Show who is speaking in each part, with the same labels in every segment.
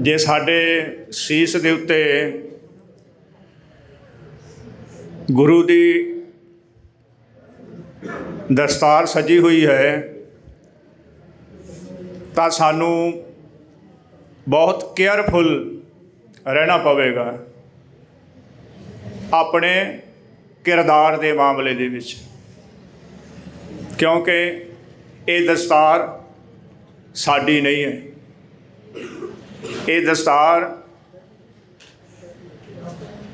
Speaker 1: ਜੇ ਸਾਡੇ ਸੀਸ ਦੇ ਉੱਤੇ ਗੁਰੂ ਦੀ ਦਸਤਾਰ ਸਜੀ ਹੋਈ ਹੈ, ਤਾਂ ਸਾਨੂੰ ਬਹੁਤ ਕੇਅਰਫੁਲ ਰਹਿਣਾ ਪਵੇਗਾ ਆਪਣੇ ਕਿਰਦਾਰ ਦੇ ਮਾਮਲੇ ਦੇ ਵਿੱਚ। ਕਿਉਂਕਿ ਇਹ ਦਸਤਾਰ ਸਾਡੀ ਨਹੀਂ ਹੈ। ਇਹ ਦਸਤਾਰ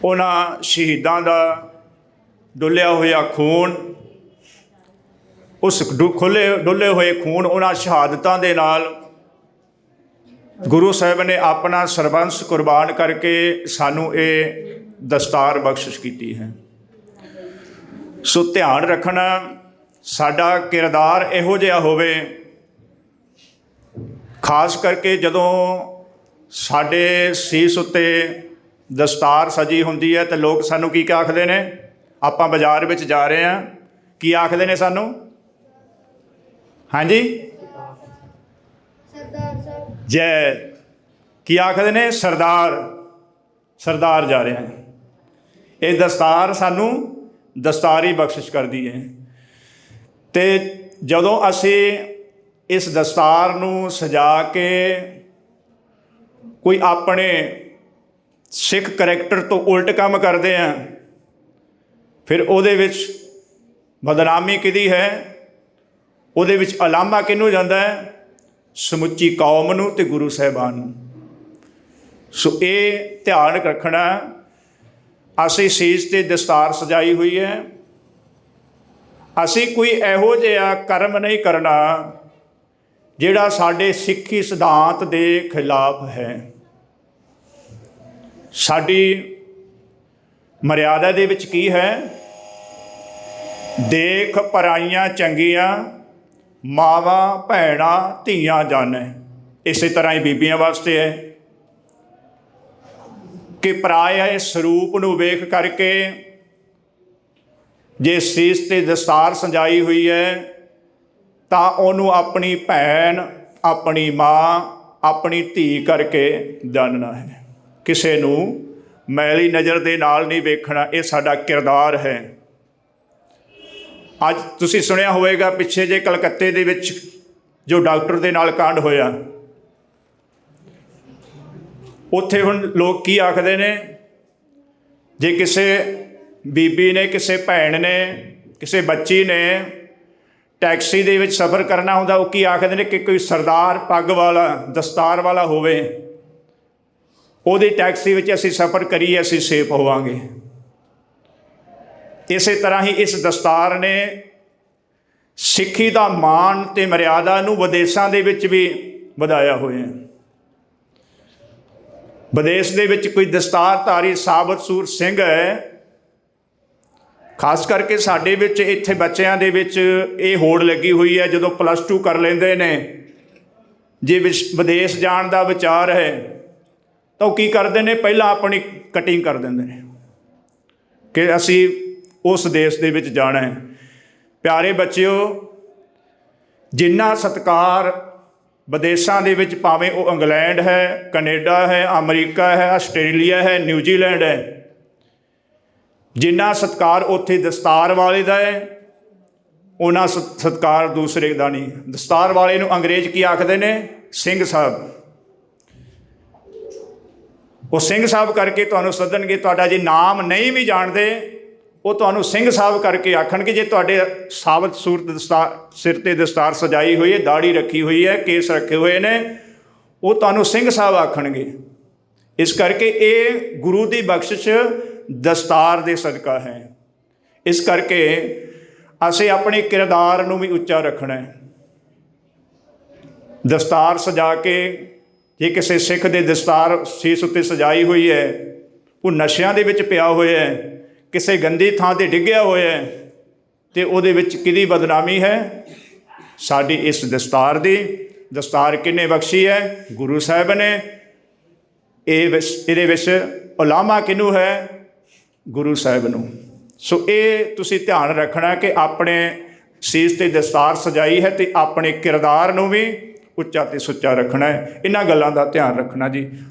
Speaker 1: ਉਹਨਾਂ ਸ਼ਹੀਦਾਂ ਦਾ ਡੁੱਲਿਆ ਹੋਇਆ ਖੂਨ, ਉਸ ਡੁ- ਖੁੱਲੇ, ਡੁੱਲੇ ਹੋਏ ਖੂਨ ਉਹਨਾਂ ਸ਼ਹਾਦਤਾਂ ਦੇ ਨਾਲ ਗੁਰੂ ਸਾਹਿਬ ਨੇ ਆਪਣਾ ਸਰਬੰਸ ਕੁਰਬਾਨ ਕਰਕੇ ਸਾਨੂੰ ਇਹ ਦਸਤਾਰ ਬਖਸ਼ਿਸ਼ ਕੀਤੀ ਹੈ। ਸੋ ਧਿਆਨ ਰੱਖਣਾ, ਸਾਡਾ ਕਿਰਦਾਰ ਇਹੋ ਜਿਹਾ ਹੋਵੇ, ਖਾਸ ਕਰਕੇ ਜਦੋਂ ਸਾਡੇ ਸੀਸ ਉੱਤੇ ਦਸਤਾਰ ਸਜੀ ਹੁੰਦੀ ਹੈ ਤੇ ਲੋਕ ਸਾਨੂੰ ਕੀ ਆਖਦੇ ਨੇ? ਆਪਾਂ ਬਾਜ਼ਾਰ ਵਿੱਚ ਜਾ ਰਹੇ ਹਾਂ। ਕੀ ਆਖਦੇ ਨੇ ਸਾਨੂੰ? ਹਾਂਜੀ?
Speaker 2: ਸਰਦਾਰ ਸਾਹਿਬ।
Speaker 1: ਜੈ। ਕੀ ਆਖਦੇ ਨੇ? ਸਰਦਾਰ। ਸਰਦਾਰ ਜਾ ਰਹੇ ਹਾਂ ਇਹ ਦਸਤਾਰ ਸਾਨੂੰ ਦਸਤਾਰੀ ਬਖਸ਼ਿਸ਼ ਕਰਦੀ ਹੈ। ਤੇ ਜਦੋਂ ਅਸੀਂ ਇਸ ਦਸਤਾਰ ਨੂੰ ਸਜਾ ਕੇ ਕੋਈ ਆਪਣੇ ਸਿੱਖ ਕਰੈਕਟਰ ਤੋਂ ਉਲਟ ਕੰਮ ਕਰਦੇ ਆ, ਫਿਰ ਉਹਦੇ ਵਿੱਚ ਬਦਨਾਮੀ ਕਿਹਦੀ ਹੈ? ਉਹਦੇ ਵਿੱਚ ਅਲਾਮਾ ਕਿਹਨੂੰ ਜਾਂਦਾ ਹੈ? ਸਮੁੱਚੀ ਕੌਮ ਨੂੰ ਤੇ ਗੁਰੂ ਸਾਹਿਬਾਨ ਨੂੰ। ਸੋ ਇਹ ਧਿਆਨ ਰੱਖਣਾ, ਅਸੀਂ ਸੀਸ ਤੇ ਦਸਤਾਰ ਸਜਾਈ ਹੋਈ ਹੈ। ਅਸੀਂ ਕੋਈ ਇਹੋ ਜਿਹਾ ਕਰਮ ਨਹੀਂ ਕਰਨਾ ਜਿਹੜਾ ਸਾਡੇ ਸਿੱਖੀ ਸਿਧਾਂਤ ਦੇ ਖਿਲਾਫ ਹੈ। ਸਾਡੀ ਮਰਿਆਦਾ ਦੇ ਵਿੱਚ ਕੀ ਹੈ? ਦੇਖ ਪਰਾਈਆਂ ਚੰਗੀਆਂ, ਮਾਵਾਂ ਭੈਣਾਂ ਧੀਆਂ ਜਾਣੈ। ਇਸੇ ਤਰ੍ਹਾਂ ਹੀ ਬੀਬੀਆਂ ਵਾਸਤੇ ਹੈ। ਕਿ ਪਰਾਏ ਸਰੂਪ ਨੂੰ ਵੇਖ ਕਰਕੇ ਜੇ ਸੀਸ ਤੇ ਦਸਤਾਰ ਸੰਜਾਈ ਹੋਈ ਹੈ ਤਾਂ ਉਹਨੂੰ ਆਪਣੀ ਭੈਣ, ਆਪਣੀ ਮਾਂ, ਆਪਣੀ ਧੀ ਕਰਕੇ ਜਾਣਨਾ ਹੈ। ਕਿਸੇ ਨੂੰ ਮੈਲੀ ਨਜ਼ਰ ਦੇ ਨਾਲ ਨਹੀਂ ਵੇਖਣਾ, ਇਹ ਸਾਡਾ ਕਿਰਦਾਰ ਹੈ। ਅੱਜ ਤੁਸੀਂ ਸੁਣਿਆ ਹੋਵੇਗਾ, ਪਿੱਛੇ ਜੇ ਕਲਕੱਤੇ ਦੇ ਵਿੱਚ ਜੋ ਡਾਕਟਰ ਦੇ ਨਾਲ ਕਾਂਡ ਹੋਇਆ, ਉੱਥੇ ਹੁਣ ਲੋਕ ਕੀ ਆਖਦੇ ਨੇ? ਜੇ ਕਿਸੇ ਬੀਬੀ ਨੇ, ਕਿਸੇ ਭੈਣ ਨੇ, ਕਿਸੇ ਬੱਚੀ ਨੇ ਟੈਕਸੀ ਦੇ ਵਿੱਚ ਸਫ਼ਰ ਕਰਨਾ ਹੁੰਦਾ, ਉਹ ਕੀ ਆਖਦੇ ਨੇ ਕਿ ਕੋਈ ਸਰਦਾਰ ਪੱਗ ਵਾਲਾ, ਦਸਤਾਰ ਵਾਲਾ ਹੋਵੇ, ਉਹਦੀ ਟੈਕਸੀ ਵਿੱਚ ਅਸੀਂ ਸਫ਼ਰ ਕਰੀਏ, ਅਸੀਂ ਸੇਫ ਹੋਵਾਂਗੇ। ਇਸੇ ਤਰ੍ਹਾਂ ਹੀ ਇਸ ਦਸਤਾਰ ਨੇ ਸਿੱਖੀ ਦਾ ਮਾਣ ਤੇ ਮਰਿਆਦਾ ਨੂੰ ਵਿਦੇਸ਼ਾਂ ਦੇ ਵਿੱਚ ਵੀ ਵਧਾਇਆ ਹੋਇਆ। ਹੈ ਵਿਦੇਸ਼ ਦੇ ਵਿੱਚ ਕੋਈ ਦਸਤਾਰਧਾਰੀ ਸਾਬਤ ਸੂਰ ਸਿੰਘ ਹੈ ਖਾਸ ਕਰਕੇ ਸਾਡੇ ਵਿੱਚ, ਇੱਥੇ ਬੱਚਿਆਂ ਦੇ ਵਿੱਚ ਇਹ ਹੋੜ ਲੱਗੀ ਹੋਈ ਹੈ, ਜਦੋਂ ਪਲੱਸ 2 ਕਰ ਲੈਂਦੇ ਨੇ, ਜੇ ਵਿਸ਼- ਵਿਦੇਸ਼ ਜਾਣ ਦਾ ਵਿਚਾਰ ਹੈ, ਤਾਂ ਉਹ ਕੀ ਕਰਦੇ ਨੇ? ਪਹਿਲਾਂ ਆਪਣੀ ਕਟਿੰਗ ਕਰ ਦਿੰਦੇ ਨੇ ਕਿ ਅਸੀਂ ਉਸ ਦੇਸ਼ ਦੇ ਵਿੱਚ ਜਾਣਾ ਹੈ। ਪਿਆਰੇ ਬੱਚਿਓ, ਜਿੰਨਾ ਸਤਕਾਰ ਵਿਦੇਸ਼ਾਂ ਦੇ ਵਿੱਚ, ਭਾਵੇਂ ਉਹ ਇੰਗਲੈਂਡ ਹੈ, ਕੈਨੇਡਾ ਹੈ, ਅਮਰੀਕਾ ਹੈ, ਆਸਟ੍ਰੇਲੀਆ ਹੈ, ਨਿਊਜ਼ੀਲੈਂਡ ਹੈ ਜਿੰਨਾ ਸਤਕਾਰ ਉੱਥੇ ਦਸਤਾਰ ਵਾਲੇ ਦਾ ਹੈ, ਉਹਨਾਂ ਸਤ- ਸਤਕਾਰ ਦੂਸਰੇ ਦਾ ਨਹੀਂ। ਦਸਤਾਰ ਵਾਲੇ ਨੂੰ ਅੰਗਰੇਜ਼ ਕੀ ਆਖਦੇ ਨੇ? ਸਿੰਘ ਸਾਹਿਬ। ਉਹ ਸਿੰਘ ਸਾਹਿਬ ਕਰਕੇ ਤੁਹਾਨੂੰ ਸੱਦਣਗੇ, ਤੁਹਾਡਾ ਜੇ ਨਾਮ ਨਹੀਂ ਵੀ ਜਾਣਦੇ, ਉਹ ਤੁਹਾਨੂੰ ਸਿੰਘ ਸਾਹਿਬ ਕਰਕੇ ਆਖਣਗੇ, ਜੇ ਤੁਹਾਡੇ ਸਾਬਤ ਸੂਰਤ ਦਸਤਾਰ, ਸਿਰ ਤੇ ਦਸਤਾਰ ਸਜਾਈ ਹੋਈ ਹੈ ਦਾੜੀ ਰੱਖੀ ਹੋਈ ਹੈ, ਕੇਸ ਰੱਖੇ ਹੋਏ ਨੇ, ਉਹ ਤੁਹਾਨੂੰ ਸਿੰਘ ਸਾਹਿਬ ਆਖਣਗੇ। ਇਸ ਕਰਕੇ ਇਹ ਗੁਰੂ ਦੀ ਬਖਸ਼ਿਸ਼ ਦਸਤਾਰ ਦੇ ਸਦਕਾ ਹੈ। ਇਸ ਕਰਕੇ ਅਸੀਂ ਆਪਣੇ ਕਿਰਦਾਰ ਨੂੰ ਵੀ ਉੱਚਾ ਰੱਖਣਾ ਹੈ। ਦਸਤਾਰ ਸਜਾ ਕੇ ਜੇ ਕਿਸੇ ਸਿੱਖ ਦੇ ਦਸਤਾਰ ਸੀਸ ਉੱਤੇ ਸਜਾਈ ਹੋਈ ਹੈ, ਉਹ ਨਸ਼ਿਆਂ ਦੇ ਵਿੱਚ ਪਿਆ ਹੋਇਆ ਹੈ, ਕਿਸੇ ਗੰਦੀ ਥਾਂ ਤੇ ਡਿੱਗਿਆ ਹੋਇਆ ਹੈ, ਤੇ ਉਹਦੇ ਵਿੱਚ ਕਿਹਦੀ ਬਦਨਾਮੀ ਹੈ? ਸਾਡੀ ਇਸ ਦਸਤਾਰ ਦੀ। ਦਸਤਾਰ ਕਿੰਨੇ ਬਖਸ਼ੀ ਹੈ? ਗੁਰੂ ਸਾਹਿਬ ਨੇ। ਇਹ ਵਿਸ- ਇਹਦੇ ਵਿੱਚ ਉਲਾਮਾ ਕਿਹਨੂੰ ਹੈ? ਗੁਰੂ ਸਾਹਿਬ ਨੂੰ। ਸੋ ਇਹ ਤੁਸੀਂ ਧਿਆਨ ਰੱਖਣਾ ਕਿ ਆਪਣੇ ਸੀਸ ਤੇ ਦਸਤਾਰ ਸਜਾਈ ਹੈ ਤੇ ਆਪਣੇ ਕਿਰਦਾਰ ਨੂੰ ਵੀ ਉੱਚਾ ਤੇ ਸੁੱਚਾ ਰੱਖਣਾ ਹੈ। ਇਹਨਾਂ ਗੱਲਾਂ ਦਾ ਧਿਆਨ ਰੱਖਣਾ ਜੀ।